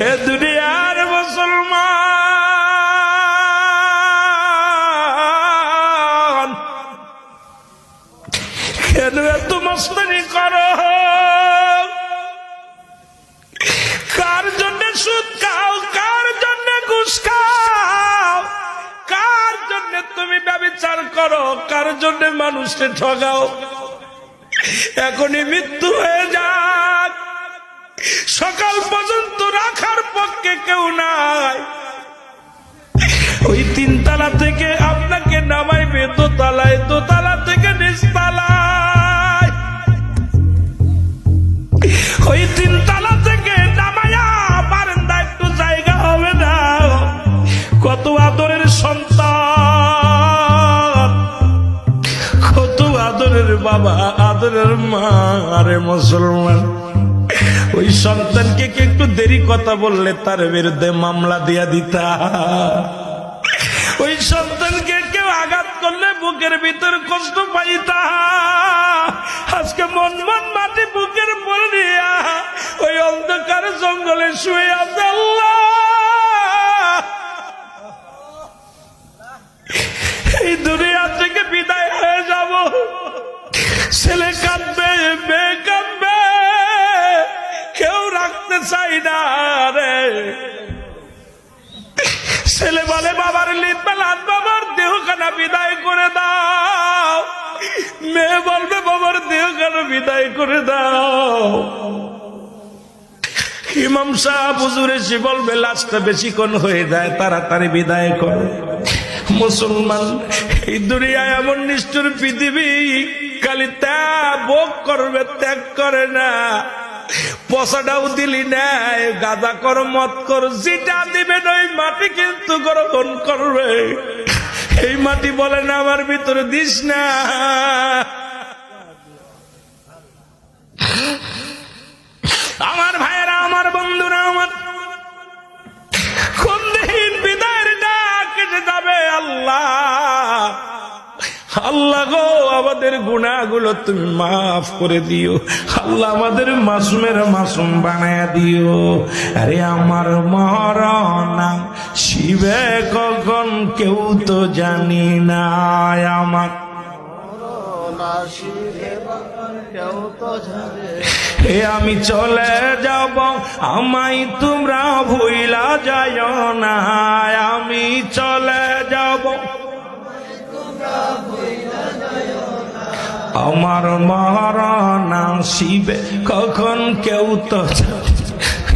হে দুনিয়ার মুসলমান, কেন এত মস্তানি করো? কার জন্য সুদ খাও, কার জন্য ঘুষ খাও? কার জন্য তুমি ব্যবচার করো? কার জন্য মানুষকে ঠগাও? এখনই মৃত্যু হয়ে যাক। সকাল পর্যন্ত দোতলায় দোতলা থেকে নিচতলায় ওই তিনতলা থেকে নামায়া বারান্দা একটু জায়গা হবে না। কত আদরের সন্তান, কত আদরের বাবা, আদরের মা, আরে মুসলমান। ওই সন্তানকে কি একটু দেরি কথা বললে তার বিরুদ্ধে মামলা দিয়া দিতা? ওই সন্তানকে কেউ আঘাত করলে বুকের ভিতর কষ্ট পাইতা। আজকে মন মন মাটি বুকের পরে ওই অন্ধকার জঙ্গলে শুয়ে আছে আল্লাহ। এই দুনিয়া থেকে বিদায় হয়ে যাব। ছেলে কাঁদবে, মেয়ে কাঁদবে, কেউ রাখতে চাই না রে। ছেলে বলে, বাবার লিপালান বাবার দেহখানা বিদায় করে দাও। মেয়ে বলবে, বাবার দেহখানা বিদায় করে দাও। ইমাম সাহেব হুজুর বলবে, লাশটা বেশিক্ষণ হয়ে যায়, তাড়াতাড়ি বিদায় করে। মুসলমান, এই দুনিয়ায় এমন নিষ্ঠুর পৃথিবী, খালি ত্যাগ ভোগ করবে, ত্যাগ করে না। পশাটাও দিলি নাই গাদা কর মত কর যেটা দিবেন ওই মাটি কিন্তু গ্রহণ করবে। এই মাটি বলে না, আমার ভিতরে দিস না। আমার আল্লাহ গো, আমাদের গুণাগুলো তুমি মাফ করে দিও। আল্লাহ আমাদের মাসুমের মাসুম বানায় দিও। আরে আমার মরনা শিবে কখন কেউ তো জানি না আমার। তো আমি চলে যাব, আমায় তোমরা ভুইলা যায় না। আমি চলে আমার মহারণা শিবে, কখন কেউ তো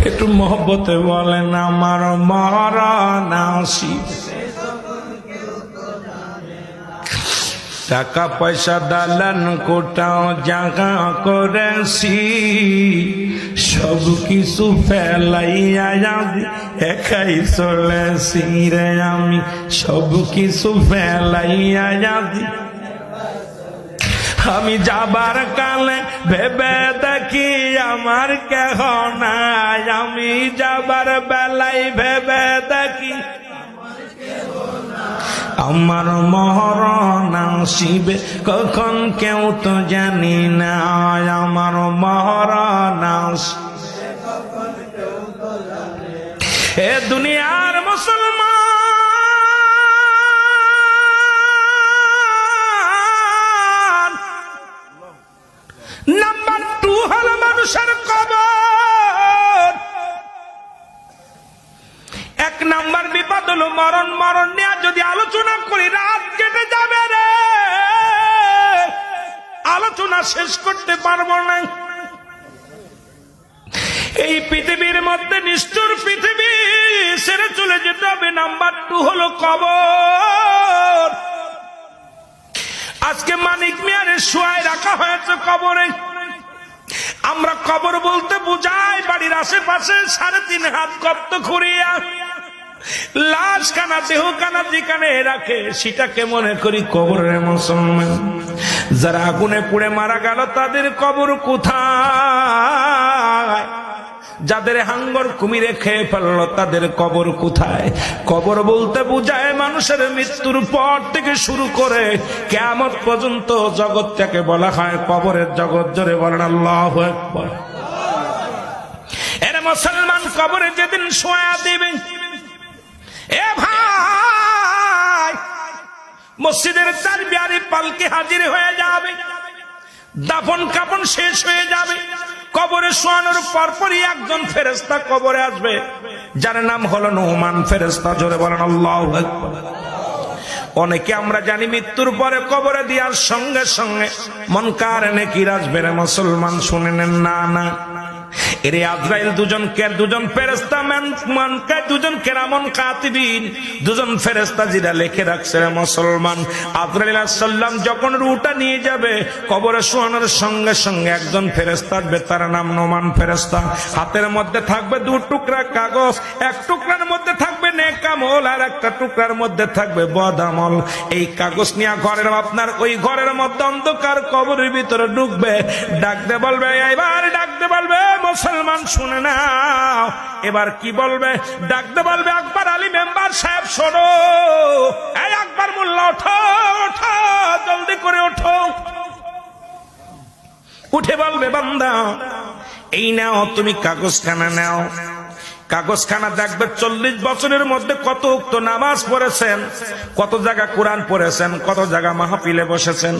একটু মহব্বতে বলেন, আমার মহারণা শিবে। টাকা পয়সা দালান কোটাও জাগা করেছি, সব কিছু ফেলাইয়া একাই চলেছি রে আমি, সব কিছু ফেলাইয়া যাবি আমি যাবার কালে ভেবে দেখি আমার কেহ নাই। আমি যাবার বেলায় ভেবে দেখি আমার মহরণ শিবে কখন কেউ তো জানি না। আমার মহরণ এ দুনিয়ার শেষ করতে পারব না। এই পৃথিবীর মধ্যে নিষ্ঠুর পৃথিবী ছেড়ে চলে যেতে হবে। নাম্বার টু হলো কবর। আজকে মানিক মিয়ারে শোয়ায় রাখা হয়েছে কবরে। আমরা কবর বলতে বুঝাই, বাড়ির আশেপাশে সাড়ে তিন হাত গর্ত খুঁড়িয়া লাশ কানা দেহ কানা যেখানে রাখে, সেটাকে মনে করি কবরের মুসলমান। যারা আগুনে পুড়ে মারা গেল, তাদের কবর কোথায়? যাদের হাঙ্গর কুমিরে খেয়ে ফেলল, তাদের কবর কোথায়? কবর বলতে বুঝায় মানুষের মৃত্যুর পর থেকে শুরু করে কেমন পর্যন্ত জগৎটাকে বলা হয় কবরের জগৎ। জোরে বলেন, আল্লাহ এরা মুসলমান কবরে যেদিন শোয়া দিবে, এ ভাই! মসজিদের চার বিয়ারি পালকে হাজির হয়ে যাবে। দাফন কাপন শেষ হয়ে যাবে। কবরে শোয়ানোর পরপরই একজন ফেরেস্তা কবরে আসবে। যার নাম হলো নোমান ফেরেস্তা জোরে বলেন, আল্লাহ অনেকে আমরা জানি মৃত্যুর পরে কবরে দেওয়ার সঙ্গে সঙ্গে মন কার নেকি আসবে মুসলমান শুনে নেন, না না। এরে আজরাইল দুজন কে, দুজন ফেরেস্তা মান মানকে দুজন কেরামন কাতিবিন। দুজন ফেরেস্তা জিরা লেখে রাখছে মুসলমান। আজরাইল সাল্লাম যখন রুটা নিয়ে যাবে, কবরে শোয়ানোর সঙ্গে সঙ্গে একজন ফেরেস্তা আসবে নাম নোমান ফেরেস্তা হাতের মধ্যে থাকবে দু টুকরা কাগজ, এক টুকরার মধ্যে থাকবে নেকামল আর একটা টুকরার মধ্যে থাকবে বদামল। এই কাগজ নিয়ে ঘরের আপনার, ওই ঘরের মধ্যে অন্ধকার কবরের ভিতরে ডাকতে বলবে, এবার ডাকতে বলবে, মুসলমান শুনে নাও। এবার কি বলবে? ডাকতে বলবে, আকবর আলী মেম্বার সাহেব, শোনো। এই আকবর মোল্লা ওঠো ওঠো, জলদি করে ওঠো। উঠে বলবে, বান্দা, এই নাও, তুমি কাগজখানা নাও। কাগজখানা দেখবে চল্লিশ বছরের মধ্যে কত উক্ত নামাজ পড়েছেন, কত জায়গা কোরআন পড়েছেন, কত জায়গা মাহফিলে বসেছেন,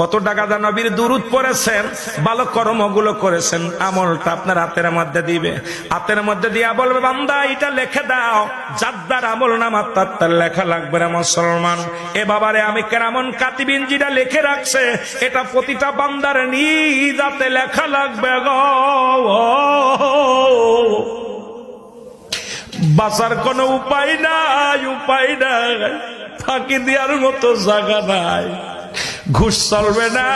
কত টাকা নবীর দুরুদ পড়েছেন, ভালো কর্মগুলো করেছেন, আমলটা আপনার হাতের মধ্যে দিবে। হাতের মধ্যে দিয়া বলবে, বান্দা, এটা লেখে দাও। যাদ্দার আমল নামার তার তার লেখা লাগবে রে মুসলমান। এ বাবারে, আমি কেরামন কাতিবিন যেটা লিখে রাখছে, এটা প্রতিটা বান্দার নিজ হাতে লেখা লাগবে গো। বাঁচার কোনো উপায় নাই উপায় নাই। ফাঁকি দেওয়ার মতো জায়গা নাই। ঘুষ চলবে না,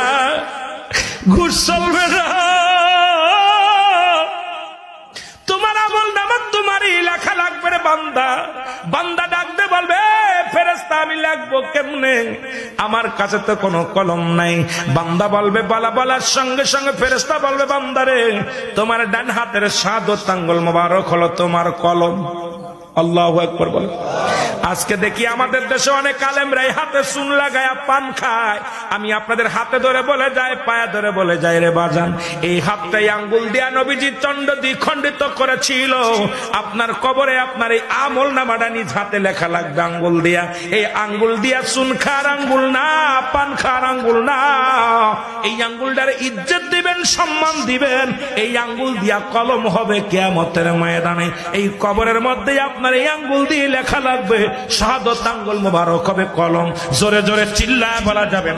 ঘুষ চলবে না। তোমার আমল নামার তোমারই লেখা লাগবে বান্দা। বান্দা ডাকতে বলবে ফেরেস্তা আমি লাগবো কেমনে? আমার কাছে তো কোনো কলম নাই। বান্দা বলবে, বালা বলার সঙ্গে সঙ্গে ফেরেস্তা বলবে, বান্দারে, তোমার ডান হাতের সাদ ও তাঙ্গল মোবারক হলো তোমার কলম। আল্লাহ একবার বলে। আজকে দেখি আমাদের দেশে অনেক আলেমরাই হাতে চুন লাগায় পান খায়। আমি আপনাদের হাতে ধরে বলে যায়, পায়া ধরে বলে যায় রে বাজান। এই হাতটাই আঙ্গুল দিয়া নবীজি চন্ড দ্বিখণ্ডিত করেছিল। আপনার কবরে আপনার এই আমল নামাটা নিজ হাতে লেখা লাগবে আঙ্গুল দিয়া। এই আঙ্গুল দিয়া চুন খার আঙ্গুল না, পান খার আঙ্গুল না। এই আঙ্গুলটার ইজ্জত দিবেন, সম্মান দিবেন। এই আঙ্গুল দিয়া কলম হবে কেয়ামতের ময়দানে। এই কবরের মধ্যে আপনার এই আঙ্গুল দিয়ে লেখা লাগবে শাহাদত আঙ্গুল মুবারক হবে কলম জোরে জোরে চিল্লায় বলা যাবে।